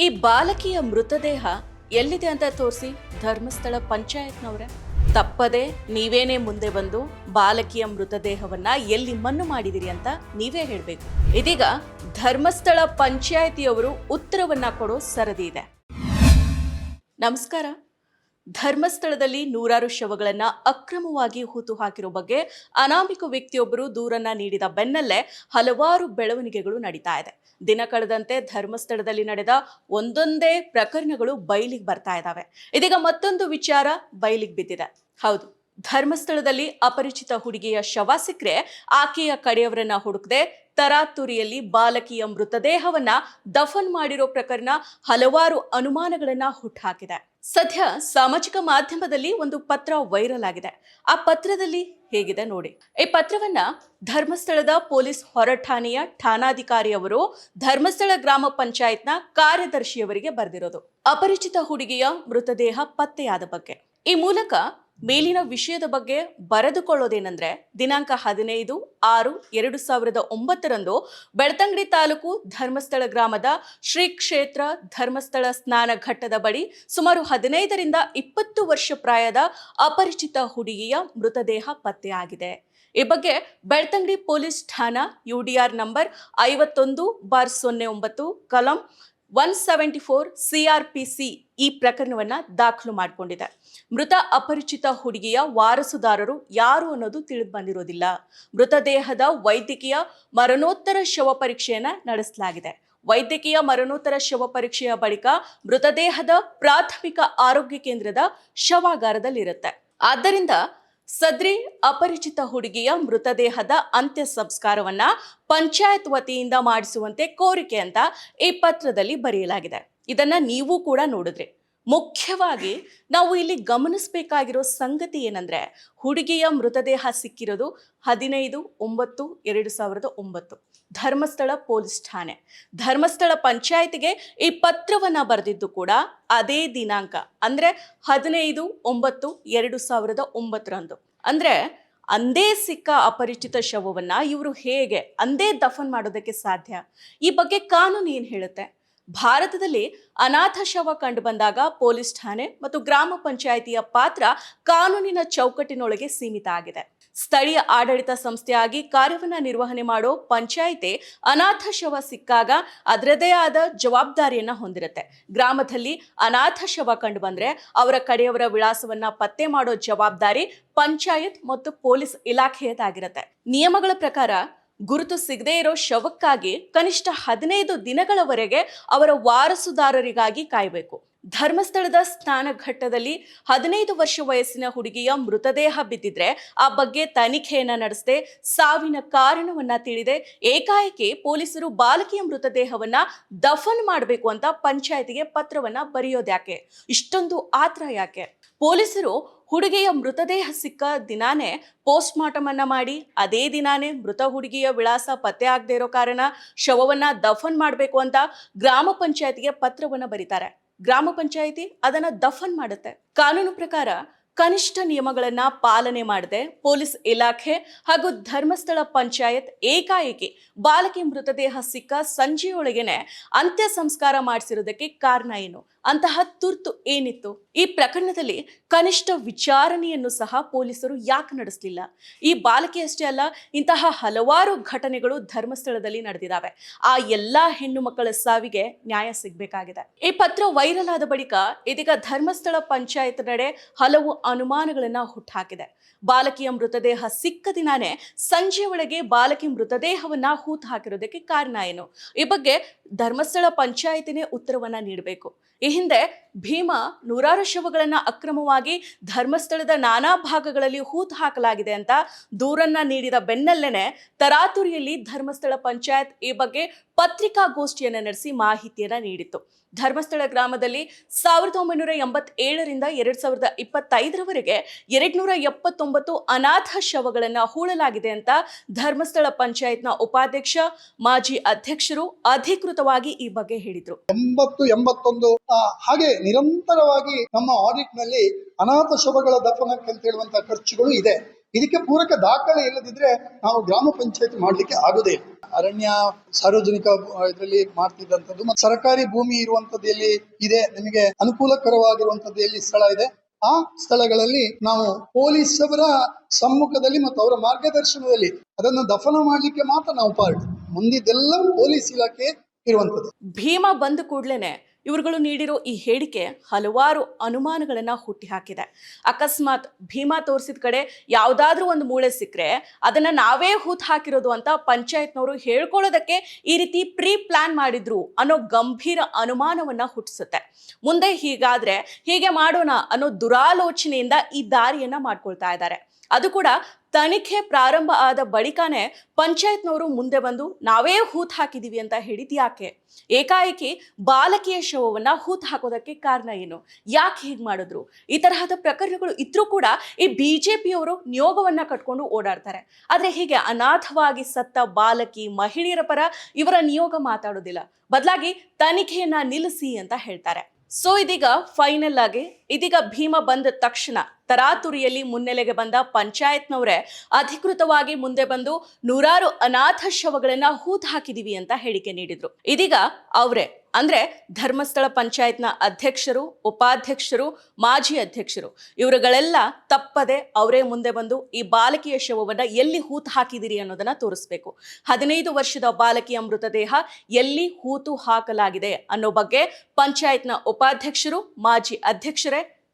ಈ ಬಾಲಕಿಯ ಮೃತದೇಹ ಎಲ್ಲಿದೆ ಅಂತ ತೋರಿಸಿ ಧರ್ಮಸ್ಥಳ ಪಂಚಾಯತ್ನವ್ರೆ? ತಪ್ಪದೆ ನೀವೇನೇ ಮುಂದೆ ಬಂದು ಬಾಲಕಿಯ ಮೃತದೇಹವನ್ನ ಎಲ್ಲಿ ಮಣ್ಣು ಮಾಡಿದಿರಿ ಅಂತ ನೀವೇ ಹೇಳಬೇಕು. ಇದೀಗ ಧರ್ಮಸ್ಥಳ ಪಂಚಾಯತಿಯವರು ಉತ್ತರವನ್ನ ಕೊಡೋ ಸರದಿ ಇದೆ. ನಮಸ್ಕಾರ. ಧರ್ಮಸ್ಥಳದಲ್ಲಿ ನೂರಾರು ಶವಗಳನ್ನು ಅಕ್ರಮವಾಗಿ ಹೂತು ಹಾಕಿರೋ ಬಗ್ಗೆ ಅನಾಮಿಕ ವ್ಯಕ್ತಿಯೊಬ್ಬರು ದೂರನ್ನ ನೀಡಿದ ಬೆನ್ನಲ್ಲೇ ಹಲವಾರು ಬೆಳವಣಿಗೆಗಳು ನಡೀತಾ ಇದೆ. ದಿನ ಕಳೆದಂತೆ ಧರ್ಮಸ್ಥಳದಲ್ಲಿ ನಡೆದ ಒಂದೊಂದೇ ಪ್ರಕರಣಗಳು ಬಯಲಿಗೆ ಬರ್ತಾ ಇದ್ದಾವೆ ಇದೀಗ ಮತ್ತೊಂದು ವಿಚಾರ ಬಯಲಿಗೆ ಬಿದ್ದಿದೆ. ಹೌದು, ಧರ್ಮಸ್ಥಳದಲ್ಲಿ ಅಪರಿಚಿತ ಹುಡುಗಿಯ ಶವ ಸಿಕ್ಕರೆ ಆಕೆಯ ಕಡೆಯವರನ್ನ ಹುಡುಕದೆ ತರಾತುರಿಯಲ್ಲಿ ಬಾಲಕಿಯ ಮೃತದೇಹವನ್ನ ದಫನ್ ಮಾಡಿರೋ ಪ್ರಕರಣ ಹಲವಾರು ಅನುಮಾನಗಳನ್ನ ಹುಟ್ಟುಹಾಕಿದೆ ಸದ್ಯ ಸಾಮಾಜಿಕ ಮಾಧ್ಯಮದಲ್ಲಿ ಒಂದು ಪತ್ರ ವೈರಲ್ ಆಗಿದೆ. ಆ ಪತ್ರದಲ್ಲಿ ಹೇಗಿದೆ ನೋಡಿ. ಈ ಪತ್ರವನ್ನ ಧರ್ಮಸ್ಥಳದ ಪೊಲೀಸ್ ಹೊರಠಾಣೆಯ ಠಾಣಾಧಿಕಾರಿಯವರು ಧರ್ಮಸ್ಥಳ ಗ್ರಾಮ ಪಂಚಾಯತ್ನ ಕಾರ್ಯದರ್ಶಿಯವರಿಗೆ ಬರೆದಿರೋದು. ಅಪರಿಚಿತ ಹುಡುಗಿಯ ಮೃತದೇಹ ಪತ್ತೆಯಾದ ಬಗ್ಗೆ. ಈ ಮೂಲಕ ಮೇಲಿನ ವಿಷಯದ ಬಗ್ಗೆ ಬರೆದುಕೊಳ್ಳೋದೇನೆಂದ್ರೆ ದಿನಾಂಕ ಹದಿನೈದು ಆರು ಎರಡು ಸಾವಿರದ ಒಂಬತ್ತರಂದು ಬೆಳ್ತಂಗಡಿ ತಾಲೂಕು ಧರ್ಮಸ್ಥಳ ಗ್ರಾಮದ ಶ್ರೀ ಕ್ಷೇತ್ರ ಧರ್ಮಸ್ಥಳ ಸ್ನಾನ ಘಟ್ಟದ ಬಳಿ ಸುಮಾರು ಹದಿನೈದರಿಂದ ಇಪ್ಪತ್ತು ವರ್ಷ ಪ್ರಾಯದ ಅಪರಿಚಿತ ಹುಡುಗಿಯ ಮೃತದೇಹ ಪತ್ತೆಯಾಗಿದೆ ಈ ಬಗ್ಗೆ ಬೆಳ್ತಂಗಡಿ ಪೊಲೀಸ್ ಠಾಣಾ ಯುಡಿಆರ್ ನಂಬರ್ ಐವತ್ತೊಂದು ಬಾರ್ ಸೊನ್ನೆ ಒಂಬತ್ತು, ಕಲಂ ಒನ್ ಸೆವೆಂಟಿ ಫೋರ್ ಸಿಆರ್ಪಿಸಿ ಈ ಪ್ರಕರಣವನ್ನ ದಾಖಲು ಮಾಡಿಕೊಂಡಿದೆ. ಮೃತ ಅಪರಿಚಿತ ಹುಡುಗಿಯ ವಾರಸುದಾರರು ಯಾರು ಅನ್ನೋದು ತಿಳಿದು ಬಂದಿರೋದಿಲ್ಲ. ಮೃತದೇಹದ ವೈದ್ಯಕೀಯ ಮರಣೋತ್ತರ ಶವ ಪರೀಕ್ಷೆಯನ್ನ ನಡೆಸಲಾಗಿದೆ. ವೈದ್ಯಕೀಯ ಮರಣೋತ್ತರ ಶವ ಪರೀಕ್ಷೆಯ ಬಳಿಕ ಮೃತದೇಹದ ಪ್ರಾಥಮಿಕ ಆರೋಗ್ಯ ಕೇಂದ್ರದ ಶವಾಗಾರದಲ್ಲಿರುತ್ತೆ. ಆದ್ದರಿಂದ ಸದ್ರಿ ಅಪರಿಚಿತ ಹುಡುಗಿಯ ಮೃತದೇಹದ ಅಂತ್ಯ ಸಂಸ್ಕಾರವನ್ನ ಪಂಚಾಯತ್ ವತಿಯಿಂದ ಮಾಡಿಸುವಂತೆ ಕೋರಿಕೆ ಅಂತ ಈ ಪತ್ರದಲ್ಲಿ ಬರೆಯಲಾಗಿದೆ. ಇದನ್ನ ನೀವು ಕೂಡ ನೋಡಿದ್ರಿ. ಮುಖ್ಯವಾಗಿ ನಾವು ಇಲ್ಲಿ ಗಮನಿಸಬೇಕಾಗಿರೋ ಸಂಗತಿ ಏನಂದ್ರೆ ಹುಡುಗಿಯ ಮೃತದೇಹ ಸಿಕ್ಕಿರೋದು ಹದಿನೈದು ಒಂಬತ್ತು ಎರಡು ಸಾವಿರದ ಒಂಬತ್ತು. ಧರ್ಮಸ್ಥಳ ಪೊಲೀಸ್ ಠಾಣೆ. ಧರ್ಮಸ್ಥಳ ಪಂಚಾಯತಿಗೆ ಈ ಪತ್ರವನ್ನ ಬರೆದಿದ್ದು ಕೂಡ ಅದೇ ದಿನಾಂಕ. ಅಂದ್ರೆ ಹದಿನೈದು ಒಂಬತ್ತು ಎರಡು ಸಾವಿರದ ಒಂಬತ್ತರಂದು. ಅಂದ್ರೆ ಅಂದೇ ಸಿಕ್ಕ ಅಪರಿಚಿತ ಶವವನ್ನು ಇವರು ಹೇಗೆ, ಅಂದೇ ದಫನ್ ಮಾಡೋದಕ್ಕೆ ಸಾಧ್ಯ? ಈ ಬಗ್ಗೆ ಕಾನೂನು ಏನು ಹೇಳುತ್ತೆ? ಭಾರತದಲ್ಲಿ ಅನಾಥ ಶವ ಕಂಡು ಬಂದಾಗ ಪೊಲೀಸ್ ಠಾಣೆ ಮತ್ತು ಗ್ರಾಮ ಪಂಚಾಯಿತಿಯ ಪಾತ್ರ ಕಾನೂನಿನ ಚೌಕಟ್ಟಿನೊಳಗೆ ಸೀಮಿತ ಆಗಿದೆ. ಸ್ಥಳೀಯ ಆಡಳಿತ ಸಂಸ್ಥೆಯಾಗಿ ಕಾರ್ಯವನ್ನ ನಿರ್ವಹಣೆ ಮಾಡೋ ಪಂಚಾಯಿತಿ ಅನಾಥ ಶವ ಸಿಕ್ಕಾಗ ಅದರದೇ ಆದ ಜವಾಬ್ದಾರಿಯನ್ನ ಹೊಂದಿರುತ್ತೆ. ಗ್ರಾಮದಲ್ಲಿ ಅನಾಥ ಶವ ಕಂಡು ಬಂದ್ರೆ ಅವರ ಕಡೆಯವರ ವಿಳಾಸವನ್ನ ಪತ್ತೆ ಮಾಡೋ ಜವಾಬ್ದಾರಿ ಪಂಚಾಯತ್ ಮತ್ತು ಪೊಲೀಸ್ ಇಲಾಖೆಯದಾಗಿರುತ್ತೆ ನಿಯಮಗಳ ಪ್ರಕಾರ ಗುರುತು ಸಿಗದೇ ಇರೋ ಶವಕ್ಕಾಗಿ ಕನಿಷ್ಠ ಹದಿನೈದು ದಿನಗಳವರೆಗೆ ಅವರ ವಾರಸುದಾರರಿಗಾಗಿ ಕಾಯಬೇಕು. ಧರ್ಮಸ್ಥಳದ ಸ್ನಾನ ಘಟ್ಟದಲ್ಲಿ ಹದಿನೈದು ವರ್ಷ ವಯಸ್ಸಿನ ಹುಡುಗಿಯ ಮೃತದೇಹ ಬಿದ್ದಿದ್ರೆ ಆ ಬಗ್ಗೆ ತನಿಖೆಯನ್ನ ನಡೆಸದೆ ಸಾವಿನ ಕಾರಣವನ್ನ ತಿಳಿದೆ. ಏಕಾಏಕಿ ಪೊಲೀಸರು ಬಾಲಕಿಯ ಮೃತದೇಹವನ್ನ ದಫನ್ ಮಾಡಬೇಕು ಅಂತ ಪಂಚಾಯತಿಗೆ ಪತ್ರವನ್ನ ಬರೆಯೋದ್ಯಾಕೆ? ಇಷ್ಟೊಂದು ಆತ್ರ ಯಾಕೆ? ಪೊಲೀಸರು ಹುಡುಗಿಯ ಮೃತದೇಹ ಸಿಕ್ಕ ದಿನಾನೇ ಪೋಸ್ಟ್ ಮಾರ್ಟಮ್ ಅನ್ನ ಮಾಡಿ, ಅದೇ ದಿನಾನೇ ಮೃತ ಹುಡುಗಿಯ ವಿಳಾಸ ಪತ್ತೆ ಆಗದೆ ಇರೋ ಕಾರಣ ಶವವನ್ನ ದಫನ್ ಮಾಡಬೇಕು ಅಂತ ಗ್ರಾಮ ಪಂಚಾಯತಿಗೆ ಪತ್ರವನ್ನ ಬರೀತಾರೆ. ಗ್ರಾಮ ಪಂಚಾಯತಿ ಅದನ್ನ ದಫನ್ ಮಾಡುತ್ತೆ. ಕಾನೂನು ಪ್ರಕಾರ ಕನಿಷ್ಠ ನಿಯಮಗಳನ್ನ ಪಾಲನೆ ಮಾಡದೆ ಪೊಲೀಸ್ ಇಲಾಖೆ ಹಾಗೂ ಧರ್ಮಸ್ಥಳ ಪಂಚಾಯತ್ ಏಕಾಏಕಿ ಬಾಲಕಿ ಮೃತದೇಹ ಸಿಕ್ಕ ಸಂಜೆಯೊಳಗೇನೆ ಅಂತ್ಯ ಸಂಸ್ಕಾರ ಮಾಡಿಸಿರೋದಕ್ಕೆ ಕಾರಣ ಏನು? ಅಂತಹ ತುರ್ತು ಏನಿತ್ತು? ಈ ಪ್ರಕರಣದಲ್ಲಿ ಕನಿಷ್ಠ ವಿಚಾರಣೆಯನ್ನು ಸಹ ಪೊಲೀಸರು ಯಾಕೆ ನಡೆಸಲಿಲ್ಲ? ಈ ಬಾಲಕಿಯಷ್ಟೇ ಅಲ್ಲ, ಇಂತಹ ಹಲವಾರು ಘಟನೆಗಳು ಧರ್ಮಸ್ಥಳದಲ್ಲಿ ನಡೆದಿದ್ದಾವೆ. ಆ ಎಲ್ಲಾ ಹೆಣ್ಣು ಮಕ್ಕಳ ಸಾವಿಗೆ ನ್ಯಾಯ ಸಿಗಬೇಕಾಗಿದೆ. ಈ ಪತ್ರ ವೈರಲ್ ಆದ ಬಳಿಕ ಇದೀಗ ಧರ್ಮಸ್ಥಳ ಪಂಚಾಯತ್ ನಡೆ ಹಲವು ಅನುಮಾನಗಳನ್ನ ಹುಟ್ಟಾಕಿದೆ ಬಾಲಕಿಯ ಮೃತದೇಹ ಸಿಕ್ಕ ದಿನಾನೇ ಸಂಜೆ ಒಳಗೆ ಬಾಲಕಿ ಮೃತದೇಹವನ್ನ ಹೂತು ಹಾಕಿರೋದಕ್ಕೆ ಕಾರಣ ಏನು? ಈ ಬಗ್ಗೆ ಧರ್ಮಸ್ಥಳ ಪಂಚಾಯತಿನೇ ಉತ್ತರವನ್ನ ನೀಡಬೇಕು. ಹಿಂದೆ ಭೀಮ ನೂರಾರು ಶವಗಳನ್ನ ಅಕ್ರಮವಾಗಿ ಧರ್ಮಸ್ಥಳದ ನಾನಾ ಭಾಗಗಳಲ್ಲಿ ಹೂತು ಹಾಕಲಾಗಿದೆ ಅಂತ ದೂರನ್ನ ನೀಡಿದ ಬೆನ್ನಲ್ಲೇನೆ ತರಾತುರಿಯಲ್ಲಿ ಧರ್ಮಸ್ಥಳ ಪಂಚಾಯತ್ ಈ ಬಗ್ಗೆ ಪತ್ರಿಕಾಗೋಷ್ಠಿಯನ್ನ ನಡೆಸಿ ಮಾಹಿತಿಯನ್ನ ನೀಡಿತ್ತು. ಧರ್ಮಸ್ಥಳ ಗ್ರಾಮದಲ್ಲಿ ಸಾವಿರದ ಒಂಬೈನೂರ ಎಂಬತ್ತೇಳರಿಂದ ಎರಡ್ ಸಾವಿರದ ಇಪ್ಪತ್ತೈದರವರೆಗೆ ಎರಡ್ನೂರ ಎಪ್ಪತ್ತೊಂಬತ್ತು ಅನಾಥ ಶವಗಳನ್ನ ಹೂಳಲಾಗಿದೆ ಅಂತ ಧರ್ಮಸ್ಥಳ ಪಂಚಾಯತ್ನ ಉಪಾಧ್ಯಕ್ಷ, ಮಾಜಿ ಅಧ್ಯಕ್ಷರು ಅಧಿಕೃತವಾಗಿ ಈ ಬಗ್ಗೆ ಹೇಳಿದರು. ಎಂಬತ್ತು ಎಂಬತ್ತೊಂದು ಹಾಗೆ ನಿರಂತರವಾಗಿ ನಮ್ಮ ಆಡಿಟ್ನಲ್ಲಿ ಅನಾಥ ಶವಗಳ ದಫನಕ್ಕೆ ಅಂತ ಹೇಳುವಂತ ಖರ್ಚುಗಳು ಇದೆ. ಇದಕ್ಕೆ ಪೂರಕ ದಾಖಲೆ ಇಲ್ಲದಿದ್ರೆ ನಾವು ಗ್ರಾಮ ಪಂಚಾಯತ್ ಮಾಡ್ಲಿಕ್ಕೆ ಆಗುದೇ ಅರಣ್ಯ, ಸಾರ್ವಜನಿಕ ಇದರಲ್ಲಿ ಮಾಡ್ತಿದ್ದಂಥದ್ದು ಮತ್ತು ಸರ್ಕಾರಿ ಭೂಮಿ ಇರುವಂತದ್ದು ಎಲ್ಲಿ ಇದೆ. ನಿಮಗೆ ಅನುಕೂಲಕರವಾಗಿರುವಂತದ್ದು ಎಲ್ಲಿ ಸ್ಥಳ ಇದೆ? ಆ ಸ್ಥಳಗಳಲ್ಲಿ ನಾವು ಪೊಲೀಸ್ ಅವರ ಸಮ್ಮುಖದಲ್ಲಿ ಮತ್ತು ಅವರ ಮಾರ್ಗದರ್ಶನದಲ್ಲಿ ಅದನ್ನು ದಫನ ಮಾಡ್ಲಿಕ್ಕೆ ಮಾತ್ರ ನಾವು ಪಾರ್ಟ್. ಮುಂದಿದ್ದೆಲ್ಲ ಪೊಲೀಸ್ ಇಲಾಖೆ ಇರುವಂತದ್ದು ಭೀಮ ಬಂದ ಕೂಡ್ಲೇನೆ ಇವುಗಳು ನೀಡಿರೋ ಈ ಹೇಳಿಕೆ ಹಲವಾರು ಅನುಮಾನಗಳನ್ನ ಹುಟ್ಟಿಹಾಕಿದೆ. ಅಕಸ್ಮಾತ್ ಭೀಮಾ ತೋರಿಸಿದ ಕಡೆ ಯಾವುದಾದ್ರೂ ಒಂದು ಮೂಳೆ ಸಿಕ್ಕರೆ ಅದನ್ನು ನಾವೇ ಹೂತ್ ಹಾಕಿರೋದು ಅಂತ ಪಂಚಾಯತ್ನವರು ಹೇಳ್ಕೊಳ್ಳೋದಕ್ಕೆ ಈ ರೀತಿ ಪ್ರೀ ಪ್ಲಾನ್ ಮಾಡಿದ್ರು ಅನ್ನೋ ಗಂಭೀರ ಅನುಮಾನವನ್ನು ಹುಟ್ಟಿಸುತ್ತೆ. ಮುಂದೆ ಹೀಗಾದ್ರೆ ಹೀಗೆ ಮಾಡೋಣ ಅನ್ನೋ ದುರಾಲೋಚನೆಯಿಂದ ಈ ದಾರಿಯನ್ನು ಮಾಡ್ಕೊಳ್ತಾ ಇದ್ದಾರೆ. ಅದು ಕೂಡ ತನಿಖೆ ಪ್ರಾರಂಭ ಆದ ಬಳಿಕನೇ ಪಂಚಾಯತ್ನವರು ಮುಂದೆ ಬಂದು, ನಾವೇ ಹೂತ್ ಹಾಕಿದೀವಿ ಅಂತ ಹೇಳಿದ್ ಯಾಕೆ? ಏಕಾಏಕಿ ಬಾಲಕಿಯ ಶವವನ್ನ ಹೂತ್ ಹಾಕೋದಕ್ಕೆ ಕಾರಣ ಏನು? ಯಾಕೆ ಹೀಗೆ ಮಾಡಿದ್ರು? ಈ ತರಹದ ಪ್ರಕರಣಗಳು ಇದ್ರೂ ಕೂಡ ಈ ಬಿಜೆಪಿಯವರು ನಿಯೋಗವನ್ನ ಕಟ್ಕೊಂಡು ಓಡಾಡ್ತಾರೆ. ಆದ್ರೆ ಹೀಗೆ ಅನಾಥವಾಗಿ ಸತ್ತ ಬಾಲಕಿ, ಮಹಿಳೆಯರ ಪರ ಇವರ ನಿಯೋಗ ಮಾತಾಡೋದಿಲ್ಲ. ಬದಲಾಗಿ ತನಿಖೆಯನ್ನ ನಿಲ್ಲಿಸಿ ಅಂತ ಹೇಳ್ತಾರೆ. ಸೊ ಇದೀಗ ಫೈನಲ್ ಆಗಿ ಇದೀಗ ಭೀಮ ಬಂದ ತಕ್ಷಣ ತರಾತುರಿಯಲ್ಲಿ ಮುನ್ನೆಲೆಗೆ ಬಂದ ಪಂಚಾಯತ್ನವರೇ ಅಧಿಕೃತವಾಗಿ ಮುಂದೆ ಬಂದು ನೂರಾರು ಅನಾಥ ಶವಗಳನ್ನ ಹೂತ್ ಹಾಕಿದೀವಿ ಅಂತ ಹೇಳಿಕೆ ನೀಡಿದ್ರು. ಇದೀಗ ಅವರೇ, ಅಂದ್ರೆ ಧರ್ಮಸ್ಥಳ ಪಂಚಾಯತ್ನ ಅಧ್ಯಕ್ಷರು, ಉಪಾಧ್ಯಕ್ಷರು, ಮಾಜಿ ಅಧ್ಯಕ್ಷರು, ಇವರುಗಳೆಲ್ಲ ತಪ್ಪದೆ ಅವರೇ ಮುಂದೆ ಬಂದು ಈ ಬಾಲಕಿಯ ಶವವನ್ನ ಎಲ್ಲಿ ಹೂತು ಹಾಕಿದಿರಿ ಅನ್ನೋದನ್ನ ತೋರಿಸ್ಬೇಕು. ಹದಿನೈದು ವರ್ಷದ ಬಾಲಕಿಯ ಮೃತದೇಹ ಎಲ್ಲಿ ಹೂತು ಹಾಕಲಾಗಿದೆ ಅನ್ನೋ ಬಗ್ಗೆ ಪಂಚಾಯತ್ನ ಉಪಾಧ್ಯಕ್ಷರು, ಮಾಜಿ ಅಧ್ಯಕ್ಷರೇ